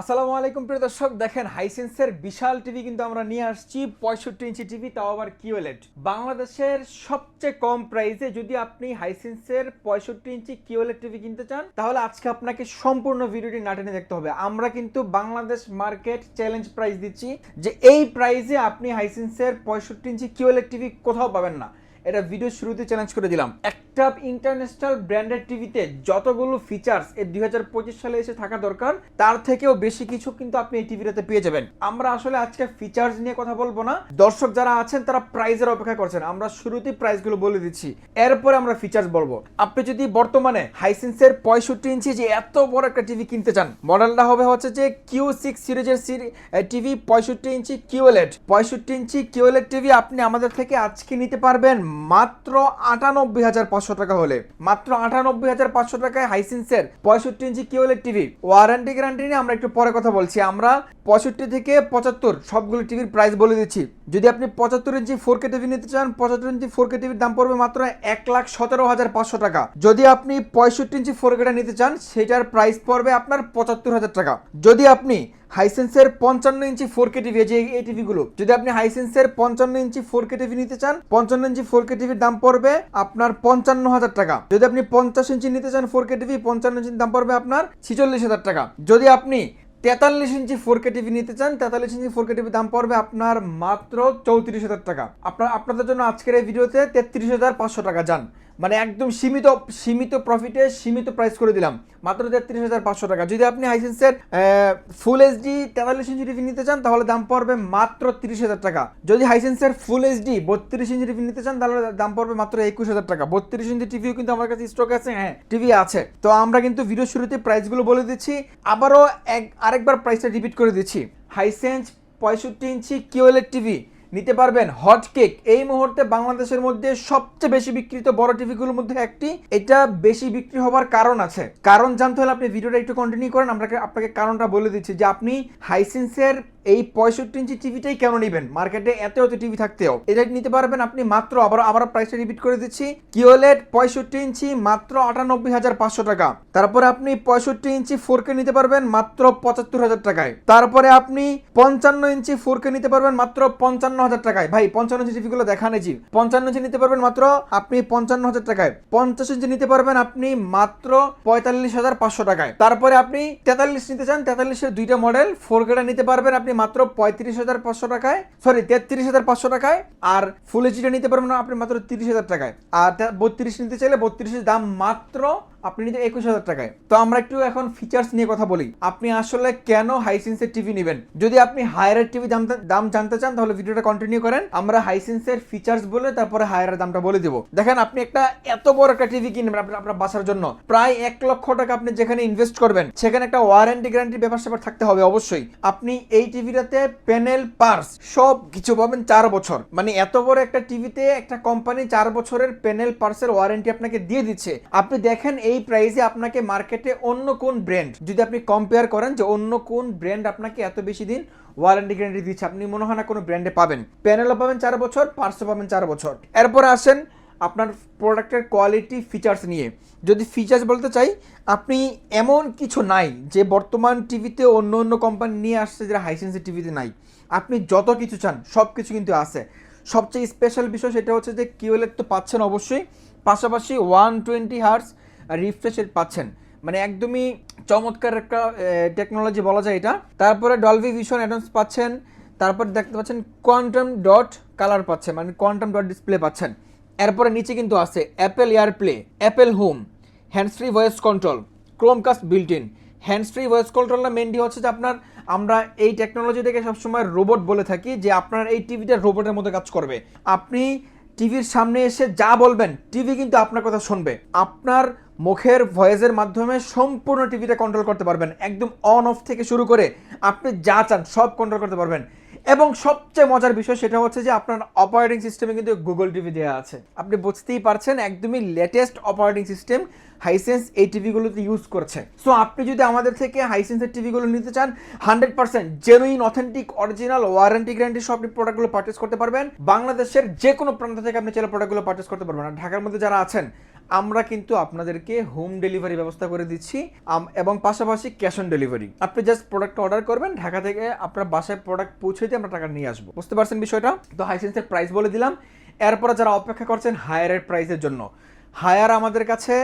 আসসালামু আলাইকুম প্রিয় দর্শক, দেখেন হাইসেন্সের বিশাল টিভি কিন্তু আমরা নিয়ে আসছি, পঁয়ষট্টি ইঞ্চি টিভি তাও আবার কিওলেট বাংলাদেশের সবচেয়ে কম প্রাইসে যদি আপনি হাইসেন্সের পঁয়ষট্টি ইঞ্চি কিওলেট টিভি কিনতে চান, তাহলে আজকে আপনাকে সম্পূর্ণ ভিডিওটি না টেনে দেখতে হবে। আমরা কিন্তু বাংলাদেশ মার্কেট চ্যালেঞ্জ প্রাইস দিচ্ছি যে এই প্রাইসে আপনি হাইসেন্সের পঁয়ষট্টি ইঞ্চি কিওলেট টিভি কোথাও পাবেন না। এটা ভিডিও শুরুতে চ্যালেঞ্জ করে দিলাম। একটা ইন্টারন্যাশনাল ব্র্যান্ডেড টিভিতে যতগুলো ফিচার্স এই দুই সালে এসে থাকা দরকার, তার থেকেও বেশি কিছু কিন্তু আপনি এই টিভিটাতে পেয়ে যাবেন। আমরা আসলে আজকে ফিচার্স নিয়ে কথা বলব না। দর্শক যারা আছেন, তারা প্রাইজের অপেক্ষা করছেন। আমরা শুরুতেই প্রাইসগুলো বলে দিচ্ছি। এরপরে আমরা ফিচার্স বলব। আপনি যদি বর্তমানে হাইসেন্সের পঁয়ষট্টি ইঞ্চি যে এত বড় একটা টিভি কিনতে চান, মডেলটা হবে হচ্ছে যে কিউ সিক্স সিরিজের টিভি পঁয়ষট্টি ইঞ্চি কিউএলএড পঁয়ষট্টি ইঞ্চি কিউএলএড টিভি আপনি আমাদের থেকে আজকে নিতে পারবেন মাত্র আটানব্বই হাজার পাঁচশো টাকা হলে। মাত্র আটানব্বই হাজার পাঁচশো টাকায় হাইসেন্সের পঁয়ষট্টি inch QLED TV. Warranty guarantee নিয়ে আমরা একটু পরে কথা বলছি। আমরা পঁয়ষট্টি থেকে পঁচাত্তর সবগুলো টিভির প্রাইস বলে দিচ্ছি। যদি আপনি পঁচাত্তর ইঞ্চি ফোর কে টিভি নিতে চান, পঁচাত্তর ইঞ্চি ফোর কে টিভির দাম পড়বে মাত্র এক লাখ সতেরো হাজার পাঁচশো টাকা। যদি আপনি পঁয়ষট্টি ইঞ্চি ফোর কেটা নিতে চান, সেটার প্রাইস পড়বে আপনার পঁচাত্তর হাজার টাকা। যদি আপনি হাইসেন্সের পঞ্চান্ন ইঞ্চি ফোর কে টিভি যে এই টিভিগুলো যদি আপনি হাইসেন্সের পঞ্চান্ন ইঞ্চি ফোর কে টিভি নিতে চান, পঞ্চান্ন ইঞ্চি ফোর কে টিভির দাম পড়বে আপনার পঞ্চান্ন হাজার টাকা। যদি আপনি পঞ্চাশ ইঞ্চি নিতে চান ফোর কে টিভি পঞ্চান্ন ইঞ্চির দাম পড়বে আপনার ছিচল্লিশ হাজার টাকা। যদি আপনি তেতাল্লিশ ইঞ্চি ফোর কে টিভি নিতে চান, তেতাল্লিশ ইঞ্চি ফোর কে টিভি দাম পড়বে আপনার মাত্র চৌত্রিশ হাজার টাকা। আপনার, আপনাদের জন্য আজকের এই ভিডিওতে তেত্রিশ হাজার পাঁচশো টাকা যান। মানে একদম সীমিত সীমিত প্রফিটে সীমিত প্রাইস করে দিলাম। মাত্র তেত্রিশ হাজার পাঁচশো টাকা। যদি আপনি হাইসেন্সের ফুল এইচডি তেতাল্লিশ ইঞ্চি টিভি নিতে চান, তাহলে দাম পড়বে মাত্র তিরিশ হাজার টাকা। যদি হাইসেন্সের ফুল এইচডি বত্রিশ ইঞ্চি টিভি নিতে চান, তাহলে দাম পড়বে মাত্র একুশ হাজার টাকা। বত্রিশ ইঞ্চি টিভিও কিন্তু আমার কাছে স্টক আছে হ্যাঁ টিভি আছে। তো আমরা কিন্তু ভিডিও শুরুতে প্রাইসগুলো বলে দিচ্ছি। আবারও এক, আরেকবার প্রাইসটা রিপিট করে দিচ্ছি। হাইসেন্স পঁয়ষট্টি ইঞ্চি কিওএলএড টিভি নিতে পারবেন হট কেক। এই মুহূর্তে বাংলাদেশের মধ্যে সবচেয়ে বেশি বিক্রিত বড় টিভিগুলোর মধ্যে একটি। এটা বেশি বিক্রি হওয়ার কারণ আছে। কারণ জানতে হলে আপনি ভিডিওটা একটু কন্টিনিউ করেন। আমরা আপনাকে কারণটা বলে দিচ্ছি যে আপনি হাইসেন্সের এই পঁয়ষট্টি ইঞ্চি টিভিটাই কেন নেবেন? মার্কেটে এত এত টিভি থাকতেও। এটা নিতে পারবেন আপনি মাত্র আবার আবার প্রাইসটা রিপিট করে দিচ্ছি। কিওলেট পঁয়ষট্টি ইঞ্চি মাত্র আটানব্বই হাজার পাঁচশো টাকা। তারপরে আপনি পঁয়ষট্টি ইঞ্চি ফোর কে নিতে পারবেন মাত্র পঁচাত্তর হাজার টাকায়। তারপরে আপনি পঞ্চান্ন ইঞ্চি ফোর কে নিতে পারবেন মাত্র পঞ্চান্ন হাজার টাকায়। ভাই, পঞ্চান্ন ইঞ্চি টিভিগুলো দেখানে জি। পঞ্চান্ন ইঞ্চি নিতে পারবেন মাত্র আপনি পঞ্চান্ন হাজার টাকায়। পঞ্চাশ ইঞ্চি নিতে পারবেন আপনি মাত্র পঁয়তাল্লিশ হাজার পাঁচশো টাকায়। তারপরে আপনি তেতাল্লিশ নিতে চান, তেতাল্লিশের দুইটা মডেল ফোর কেটা নিতে পারবেন আপনি মাত্র পঁয়ত্রিশ হাজার পাঁচশো টাকায় সরি তেত্রিশ হাজার পাঁচশো টাকায় আর ফুল এইচডিটা নিতে পারবেন আপনি মাত্র তিরিশ হাজার টাকায়। আর বত্রিশ নিতে চাইলে বত্রিশের দাম মাত্র আপনি নিতে একুশ হাজার টাকায়। তো আমরা একটু এখন ফিচার্স নিয়ে কথা বলি। আপনি আসলে কেন হাইসেন্সের টিভি নেবেন? যদি আপনি হায়ারের টিভি দাম জানতে চান, তাহলে ভিডিওটা কন্টিনিউ করেন। আমরা হাইসেন্সের ফিচার্স বলে তারপরে হায়ারের দামটা বলে দেবো। দেখেন, আপনি একটা এত বড় একটা টিভি কিনবেন আপনার আপনার বাসার জন্য। প্রায় এক লক্ষ টাকা আপনি যেখানে ইনভেস্ট করবেন, সেখানে একটা ওয়ারেন্টি গ্যারান্টি ব্যাপার স্যাপার থাকতে হবে অবশ্যই। আপনি এই টিভিটাতে প্যানেল পার্স সব কিছু পাবেন চার বছর। মানে এত বড় একটা টিভিতে একটা কোম্পানি চার বছরের প্যানেল পার্সের ওয়ারেন্টি আপনাকে দিয়ে দিচ্ছে। আপনি দেখেন এই প্রাইসে আপনাকে মার্কেটে অন্য কোন ব্র্যান্ড যদি আপনি কম্পেয়ার করেন যে অন্য কোন ব্র্যান্ড আপনাকে এত বেশি দিন ওয়ারেন্টি গ্যারান্টি দিচ্ছে, আপনি মনে হয় না কোনো ব্র্যান্ডে পাবেন। প্যানেলও পাবেন চার বছর পার্সও পাবেন চার বছর। এরপর আসেন আপনার প্রোডাক্টের কোয়ালিটি ফিচার্স নিয়ে। যদি ফিচার্স বলতে চাই, আপনি এমন কিছু নাই যে বর্তমান টিভিতে অন্য অন্য কোম্পানি নিয়ে আসছে যেটা হাইসেন্সের টিভিতে নাই। আপনি যত কিছু চান সব কিছু কিন্তু আছে। সবচেয়ে স্পেশাল বিষয় সেটা হচ্ছে যে কিউএলএড তো পাচ্ছেন অবশ্যই। পাশাপাশি ওয়ান টোয়েন্টি হার্স রিফ্রেশ পাচ্ছেন। মানে একদমই চমৎকার একটা টেকনোলজি বলা যায় এটা। তারপরে ডলভি ভিশন অ্যাডভান্স পাচ্ছেন। তারপর দেখতে পাচ্ছেন কোয়ান্টাম ডট কালার পাচ্ছেন মানে কোয়ান্টাম ডট ডিসপ্লে পাচ্ছেন। এরপরে নিচে কিন্তু আছে Apple AirPlay Apple Home hands free voice control Chromecast built in hands free voice কন্ট্রোলটা mainly হচ্ছে যে আপনার, আমরা এই টেকনোলজিটাকে সবসময় রোবট বলে থাকি যে আপনার এই টিভিটা রোবটের মতো কাজ করবে। আপনি টিভির সামনে এসে যা বলবেন টিভি কিন্তু আপনার কথা শুনবে। আপনার মুখের ভয়েসের মাধ্যমে সম্পূর্ণ টিভিটা কন্ট্রোল করতে পারবেন। একদম অন অফ থেকে শুরু করে আপনি যা চান সব কন্ট্রোল করতে পারবেন। এবং সবচেয়ে মজার বিষয় সেটা হচ্ছে যে আপনার অপারেটিং সিস্টেমে কিন্তু গুগল টিভি দেওয়া আছে। আপনি বুঝতেই পারছেন একদমই লেটেস্ট অপারেটিং সিস্টেম হাইসেন্স এই টিভিগুলোতে ইউজ করছে। সো আপনি যদি আমাদের থেকে হাইসেন্সের টিভিগুলো নিতে চান hundred percent genuine authentic original warranty guarantee সব আপনি প্রোডাক্টগুলো পার্চেস করতে পারবেন। বাংলাদেশের যে কোনো প্রান্ত থেকে আপনি চাইলে প্রোডাক্টগুলো পার্চেস করতে পারবেন। আর ঢাকার মধ্যে যারা আছেন আমরা কিন্তু আপনাদেরকে হোম ডেলিভারি ব্যবস্থা করে দিচ্ছি এবং পাশাপাশি ক্যাশ অন ডেলিভারি আপনি জাস্ট প্রোডাক্ট অর্ডার করবেন, ঢাকা থেকে আপনার বাসায় প্রোডাক্ট পৌঁছে দিয়ে আমরা টাকা নিয়ে আসব। বুঝতে পারছেন বিষয়টা? তো হাইসেন্সের প্রাইস বলে দিলাম। এরপরে যারা অপেক্ষা করছেন হায়ারের প্রাইসের জন্য। হায়ার আমাদের কাছে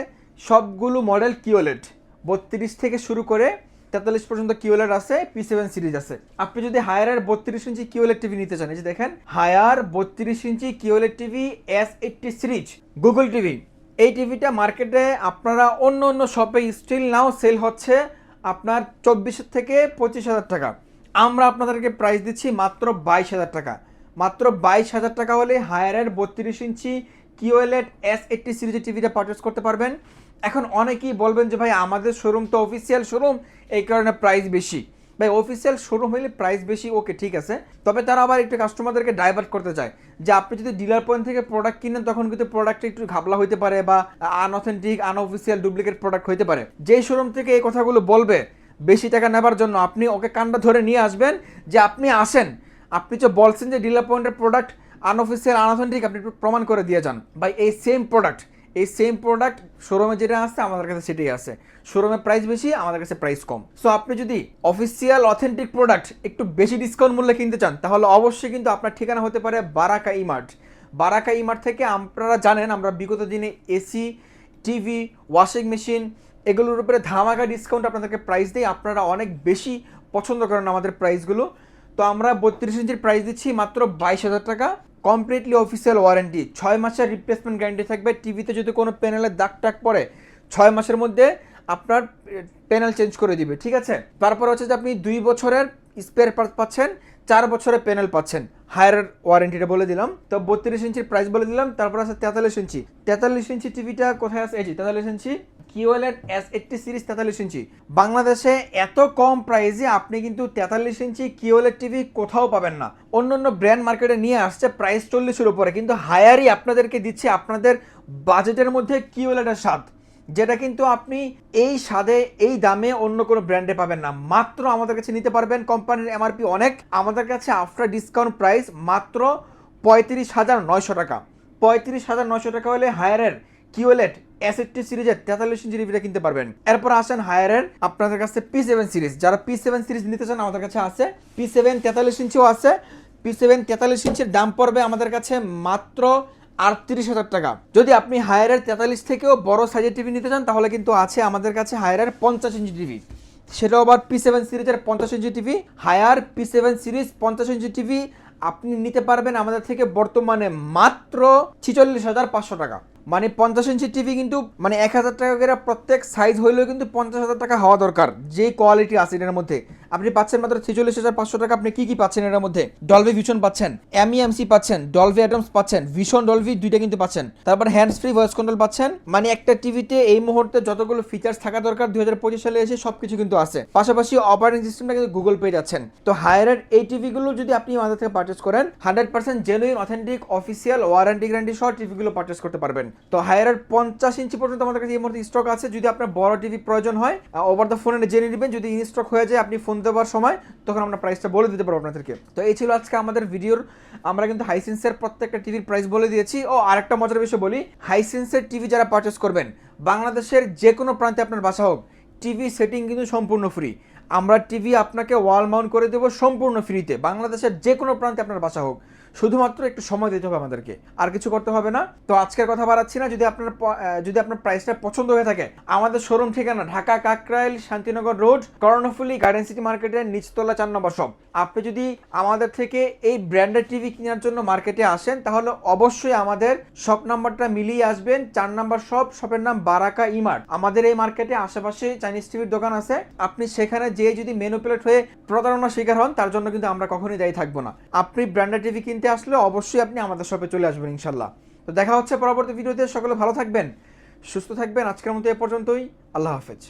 সবগুলো মডেল কিওলেট বত্রিশ থেকে শুরু করে তেতাল্লিশ পর্যন্ত কিওলেট আছে পি সেভেন সিরিজ আছে। আপনি যদি হায়ারের বত্রিশ ইঞ্চি কিওলেট টিভি নিতে চান, এই যে দেখেন হায়ার বত্রিশ inch QLED TV S eighty series Google TV এই টিভিটা মার্কেটে আপনারা অন্য অন্য শপে স্টিল নাও সেল হচ্ছে আপনার চব্বিশ থেকে পঁচিশ হাজার টাকা। আমরা আপনাদেরকে প্রাইস দিচ্ছি মাত্র বাইশ হাজার টাকা। মাত্র বাইশ হাজার টাকা হলে হায়ারের বত্রিশ ইঞ্চি কিওএলএড এস এইটটি সিরিজের টিভিটা পারচেস করতে পারবেন। এখন অনেকেই বলবেন যে ভাই, আমাদের শোরুম তো অফিসিয়াল শোরুম এই কারণে প্রাইস বেশি। ভাই অফিসিয়াল শোরুম হলে প্রাইস বেশি ওকে ঠিক আছে। তবে তারা আবার একটু কাস্টমারদেরকে ডাইভার্ট করতে চায় যে আপনি যদি ডিলার পয়েন্ট থেকে প্রোডাক্ট কিনেন, তখন কিন্তু প্রোডাক্টটা একটু ঘাবলা হইতে পারে বা আনঅথেন্টিক আনঅফিসিয়াল ডুপ্লিকেট প্রোডাক্ট হইতে পারে। যেই শোরুম থেকে এই কথাগুলো বলবে, বেশি টাকা নেবার জন্য আপনি ওকে কান্ডা ধরে নিয়ে আসবেন যে আপনি আসেন। আপনি যে বলছেন যে ডিলার পয়েন্টের প্রোডাক্ট আনঅফিসিয়াল আনঅথেন্টিক আপনি একটু প্রমাণ করে দিয়ে যান। ভাই, এই সেম প্রোডাক্ট এই সেম প্রোডাক্ট শোরুমে যেটা আছে, আমাদের কাছে সেটাই আছে। শোরুমে প্রাইস বেশি, আমাদের কাছে প্রাইস কম। সো আপনি যদি অফিসিয়াল অথেন্টিক প্রোডাক্ট একটু বেশি ডিসকাউন্ট মূল্যে কিনতে চান, তাহলে অবশ্যই কিন্তু আপনার ঠিকানা হতে পারে বারাকা ইমার্ট বারাকা ইমার্ট থেকে আপনারা জানেন, আমরা বিগত দিনে এসি টিভি ওয়াশিং মেশিন এগুলোর উপরে ধামাকা ডিসকাউন্ট আপনাদেরকে প্রাইস দিই। আপনারা অনেক বেশি পছন্দ করেন আমাদের প্রাইসগুলো তো আমরা বত্রিশ ইঞ্চির প্রাইস দিচ্ছি মাত্র বাইশ হাজার টাকা। কমপ্লিটলি অফিসিয়াল ওয়ারেন্টি ছয় মাসের রিপ্লেসমেন্ট গ্যারান্টি থাকবে। টিভিতে যদি কোনো প্যানেলের দাগ টাগ পড়ে, ছয় মাসের মধ্যে আপনার প্যানেল চেঞ্জ করে দিবে, ঠিক আছে? তারপর হচ্ছে যে আপনি দুই বছরের স্পেয়ার পার্ট পাচ্ছেন, চার বছরের প্যানেল পাচ্ছেন। হায়ার ওয়ারেন্টিটা বলে দিলাম। তো বত্রিশ ইঞ্চির প্রাইস বলে দিলাম। তারপর আছে তেতাল্লিশ ইঞ্চি। তেতাল্লিশ ইঞ্চি টিভিটা কোথায় আছে? এই যে তেতাল্লিশ inch. QLED S eighty series তেতাল্লিশ ইঞ্চি। বাংলাদেশে এত কম প্রাইসে আপনি কিন্তু তেতাল্লিশ ইঞ্চি কিওএলএড টিভি কোথাও পাবেন না। অন্য অন্য ব্র্যান্ড মার্কেটে নিয়ে আসছে প্রাইস চল্লিশের উপরে, কিন্তু হায়ারই আপনাদেরকে দিচ্ছে আপনাদের বাজেটের মধ্যে কিওএলএডের স্বাদ, যেটা কিন্তু আপনি এই স্বাদে, এই দামে অন্য কোনো ব্র্যান্ডে পাবেন না। মাত্র আমাদের কাছে নিতে পারবেন কোম্পানির এমআরপি অনেক, আমাদের কাছে আফটার ডিসকাউন্ট প্রাইস মাত্র পঁয়ত্রিশ হাজার নয়শো টাকা। পঁয়ত্রিশ হাজার নয়শো টাকা হলে হায়ারের কিওলেট এসএসটি সিরিজের তেতাল্লিশ ইঞ্চি টিভিটা কিনতে পারবেন। এরপর আসেন হায়ারের আপনাদের কাছে পি সেভেন সিরিজ যারা পি সেভেন সিরিজ নিতে চান, আমাদের কাছে আছে। পি সেভেন তেতাল্লিশ ইঞ্চিও আছে। পি সেভেন তেতাল্লিশ ইঞ্চির দাম পড়বে আমাদের কাছে মাত্র আটত্রিশ হাজার টাকা। যদি আপনি হায়ারের তেতাল্লিশ থেকেও বড় সাইজের টিভি নিতে চান, তাহলে কিন্তু আছে আমাদের কাছে হায়ারের পঞ্চাশ ইঞ্চি টিভি সেটাও আবার পি সেভেন সিরিজের পঞ্চাশ inch TV Haier P seven series পঞ্চাশ ইঞ্চি টিভি আপনি নিতে পারবেন আমাদের থেকে বর্তমানে মাত্র ছিচল্লিশ হাজার পাঁচশো টাকা। মানে পঞ্চাশ ইঞ্চি টিভি কিন্তু মানে এক হাজার টাকা প্রত্যেক সাইজ হইলেও কিন্তু পঞ্চাশ হাজার টাকা হওয়া দরকার, যে কোয়ালিটি আছে এটার মধ্যে। আপনি পাচ্ছেন মাত্র ছেচল্লিশ হাজার পাঁচশো টাকা। আপনি কি কি পাচ্ছেন এটার মধ্যে? ডলভি ভিশন পাচ্ছেন এমইএমসি পাচ্ছেন ডলভি অ্যাডামস পাচ্ছেন ভিশন ডলভি দুইটা কিন্তু পাচ্ছেন। তারপর হ্যান্ডস ফ্রি ভয়েস কন্ট্রোল পাচ্ছেন। মানে একটা টিভিতে এই মুহূর্তে যতগুলো ফিচার্স থাকা দরকার, দুই হাজার পঁচিশ সালে এসে সবকিছু কিন্তু আছে। পাশাপাশি অপারেটিং সিস্টেমটা কিন্তু গুগল পেয়ে যাচ্ছেন। তো হায়ারের এই টিভিগুলো যদি আপনি আমাদের থেকে পারচেস করেন hundred percent genuine authentic official warranty guarantee সহ টিভিগুলো পারচেস করতে পারবেন। তো হায়ারের পঞ্চাশ ইঞ্চি পর্যন্ত আমাদের কাছে এই মুহূর্তে স্টক আছে। যদি আপনার বড় টিভি প্রয়োজন হয় ওভার দ্য ফোনে জেনে নেবেন। যদি ইন স্টক হয়ে যায়, আপনি ফোন দেওয়ার সময় তখন আমরা প্রাইসটা বলে দিতে পারব আপনাদেরকে। তো এই ছিল আজকে আমাদের ভিডিওর। আমরা কিন্তু হাইসেন্সের প্রত্যেকটা টিভির প্রাইস বলে দিয়েছি। ও, আরেকটা মজার বিষয় বলি। হাইসেন্সের টিভি যারা পারচেস করবেন, বাংলাদেশের যে কোনো প্রান্তে আপনার বাসা হোক টিভি সেটিং কিন্তু সম্পূর্ণ ফ্রি আমরা টিভি আপনাকে ওয়াল মাউন্ট করে দেবো সম্পূর্ণ ফ্রিতে বাংলাদেশের যে কোনো প্রান্তে আপনার বাসা হোক। শুধুমাত্র একটু সময় দিতে হবে আমাদেরকে। আর কিছু করতে হবে না। তো আজকের কথা বাড়াচ্ছি না। যদি আপনার যদি আপনার প্রাইসটা পছন্দ হয়ে থাকে, আমাদের শোরুম ঠিকানা Dhaka Kakrail, Shantinagar road Karnaphuli garden city মার্কেটের নিচতলা চার নম্বর শপ আপনি যদি আমাদের থেকে এই ব্র্যান্ডেড টিভি কেনার জন্য মার্কেটে আসেন, তাহলে অবশ্যই আমাদের শপ নাম্বারটা মিলিয়ে আসবেন। চার নাম্বার শপ শপের নাম বারাকা ইমার্ট। আমাদের এই মার্কেটে আশেপাশে চাইনিজ টিভির দোকান আছে। আপনি সেখানে যেয়ে যদি মেনু প্লেট হয়ে প্রতারণার শিকার হন, তার জন্য কিন্তু আমরা কখনোই দায়ী থাকব না। আপনি ব্র্যান্ডেড টিভি কিনতে আসলে অবশ্যই আপনি আমাদের শপে চলে আসবেন ইনশাল্লাহ তো দেখা হচ্ছে পরবর্তী ভিডিওতে, সকলে ভালো থাকবেন, সুস্থ থাকবেন। আজকের মতো এ পর্যন্তই। আল্লাহ হাফেজ।